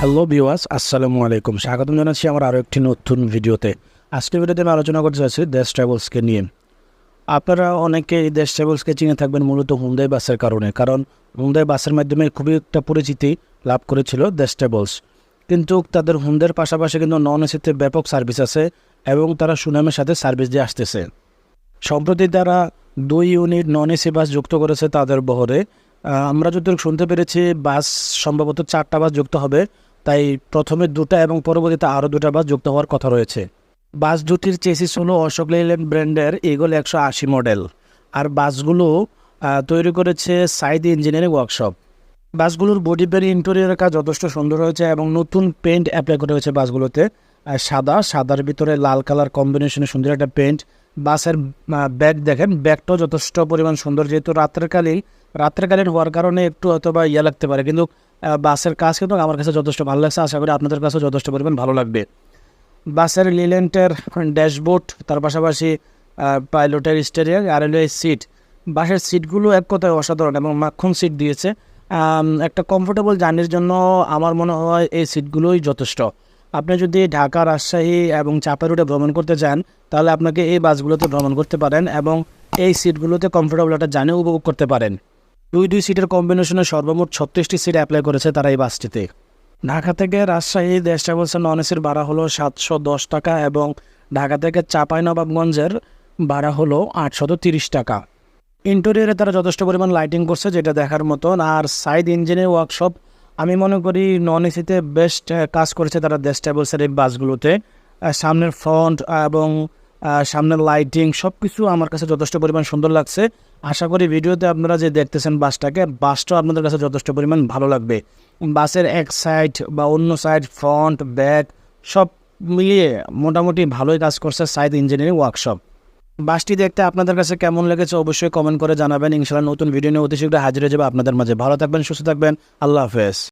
Hello বিওয়াস আসসালামু আলাইকুম স্বাগতম জানাচ্ছি আমার আরও একটি নতুন ভিডিওতে। আজকের ভিডিওতে আমি আলোচনা করতে চাচ্ছি দেশ ট্রাভেলসকে নিয়ে। আপনারা অনেকে এই দেশ ট্রাভেলসকে চিনে থাকবেন, মূলত হুন্দাই বাসের কারণে। কারণ হুন্দাই বাসের মাধ্যমে খুবই একটা পরিচিতি লাভ করেছিল দেশ ট্রাভেলস কিন্তু তাদের হুন্দের পাশাপাশি কিন্তু নন এসিতে ব্যাপক সার্ভিস আছে এবং তারা সুনামের সাথে সার্ভিস দিয়ে আসতেছে। সম্প্রতি তারা দুই ইউনিট নন এসি বাস যুক্ত করেছে তাদের বহরে। আমরা যতটুকু শুনতে পেরেছি, বাস সম্ভবত চারটা বাস যুক্ত হবে। তাই প্রথমে দুটা এবং পরবর্তীতে আরও দুটা বাস যুক্ত হওয়ার কথা রয়েছে। বাস দুটির চেসিস হলো অশোক লেল্যান্ড ব্র্যান্ডের এগুলো একশো আশি মডেল আর বাসগুলো তৈরি করেছে সাইদ ইঞ্জিনিয়ারিং ওয়ার্কশপ। বাসগুলোর বডি পেরি ইন্টেরিয়রের কাজ যথেষ্ট সুন্দর হয়েছে এবং নতুন পেন্ট অ্যাপ্লাই করা হয়েছে বাসগুলোতে। সাদা, সাদার ভিতরে লাল কালার কম্বিনেশনে সুন্দর একটা পেন্ট বাসের ব্যাগ দেখেন, ব্যাগটাও যথেষ্ট পরিমাণ সুন্দর, যেহেতু রাত্রেকালীন রাত্রেকালীন হওয়ার কারণে একটু হয়তো বা ইয়া লাগতে পারে। কিন্তু বাসের কাজ কিন্তু আমার কাছে যথেষ্ট ভালো লাগছে। আশা করি আপনাদের কাছেও যথেষ্ট পরিমাণ ভালো লাগবে। বাসের লিলেন্টের ড্যাশবোর্ড, তার পাশাপাশি পাইলটের স্টেরিয়ার, আর এই সিট। বাসের সিটগুলো এক কথায় অসাধারণ এবং মাখন সিট দিয়েছে। একটা কমফোর্টেবল জার্নির জন্য আমার মনে হয় এই সিটগুলোই যথেষ্ট। আপনি যদি ঢাকা, রাজশাহী এবং চাপা রুটে ভ্রমণ করতে চান, তাহলে আপনাকে এই বাসগুলোতে ভ্রমণ করতে পারেন এবং এই সিটগুলোতে কমফোর্টেবল একটা জার্নি উপভোগ করতে পারেন। দুই দুই সিটের কম্বিনেশনে সর্বমোট ছত্রিশটি সিট অ্যাপ্লাই করেছে তারা এই বাসটিতে। ঢাকা থেকে রাজশাহী দেশ ট্রাভেলসের নন এসির ভাড়া হলো সাতশো দশ টাকা এবং ঢাকা থেকে চাঁপাইনবাবগঞ্জের ভাড়া হলো আটশত তিরিশ টাকা। ইন্টেরিয়রে তারা যথেষ্ট পরিমাণ লাইটিং করছে, যেটা দেখার মতন। আর সাইড ইঞ্জিনের ওয়ার্কশপ আমি মনে করি নন এসিতে বেস্ট কাজ করেছে তারা দেশ ট্রাভেলসের এই বাসগুলোতে। সামনের ফ্রন্ট এবং সামনের লাইটিং সব কিছু আমার কাছে যথেষ্ট পরিমাণ সুন্দর লাগছে। আশা করি ভিডিওতে আপনারা যে দেখতেছেন বাসটাকে, বাসটাও আপনাদের কাছে যথেষ্ট পরিমাণ ভালো লাগবে। বাসের এক সাইড বা অন্য সাইড ফ্রন্ট ব্যাক সব মিলিয়ে মোটামুটি ভালোই কাজ করছে সাইড ইঞ্জিনিয়ারিং ওয়ার্কশপ বাসটি দেখতে আপনাদের কাছে কেমন লেগেছে অবশ্যই কমেন্ট করে জানাবেন। ইনশাআল্লাহ নতুন ভিডিও নিয়ে অতি শীঘ্র হাজির হয়ে যাবে আপনাদের মাঝে। ভালো থাকবেন, সুস্থ থাকবেন। আল্লাহ হাফেজ।